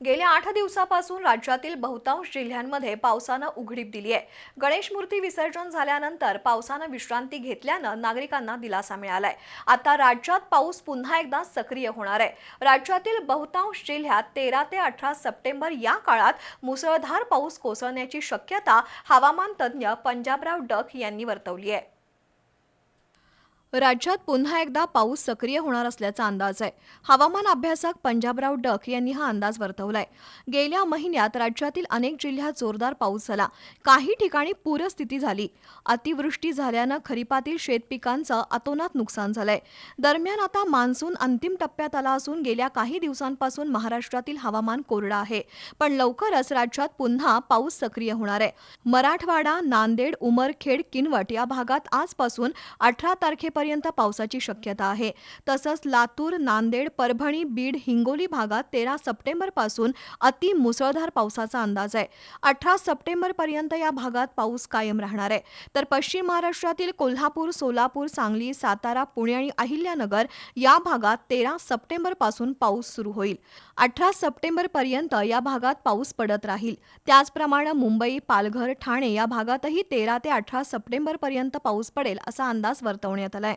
गेल्या आठ दिवसापासून राज्यातील बहुतांश जिल्ह्यांमध्ये पावसानं उघडीप दिली आहे. गणेश मूर्ती विसर्जन झाल्यानंतर पावसानं विश्रांती घेतल्यानं नागरिकांना दिलासा मिळालाय. आता राज्यात पाऊस पुन्हा एकदा सक्रिय होणार आहे. राज्यातील बहुतांश जिल्ह्यात तेरा ते अठरा सप्टेंबर या काळात मुसळधार पाऊस कोसळण्याची शक्यता हवामान तज्ज्ञ पंजाबराव डक यांनी वर्तवली आहे. राज्यात पुन्हा एकदा पाऊस सक्रिय होणार असल्याचा अंदाज आहे. हवामान अभ्यासक पंजाबराव डक यांनी हा अंदाज वर्तवलाय. गेल्या महिन्यात राज्यातील अनेक जिल्ह्यात जोरदार पाऊस झाला. काही ठिकाणी पूरस्थिती झाली. अतिवृष्टी झाल्यानं खरीपातील शेतपिकांचं अतोनात नुकसान झालंय. दरम्यान आता मान्सून अंतिम टप्प्यात आला असून गेल्या काही दिवसांपासून महाराष्ट्रातील हवामान कोरडं आहे. पण लवकरच राज्यात पुन्हा पाऊस सक्रिय होणार आहे. मराठवाडा नांदेड उमरखेड किनवट या भागात आजपासून अठरा तारखेपर्यंत पावसाची शक्यता आहे. तसंच लातूर नांदेड परभणी बीड हिंगोली भागात तेरा सप्टेंबरपासून अति मुसळधार पावसाचा अंदाज आहे. अठरा सप्टेंबरपर्यंत या भागात पाऊस कायम राहणार आहे. तर पश्चिम महाराष्ट्रातील कोल्हापूर सोलापूर सांगली सातारा पुणे आणि अहिल्यानगर या भागात तेरा सप्टेंबरपासून पाऊस सुरू होईल. अठरा सप्टेंबरपर्यंत या भागात पाऊस पडत राहील. त्याचप्रमाणे मुंबई पालघर ठाणे या भागातही तेरा ते अठरा सप्टेंबरपर्यंत पाऊस पडेल असा अंदाज वर्तवण्यात आलाय.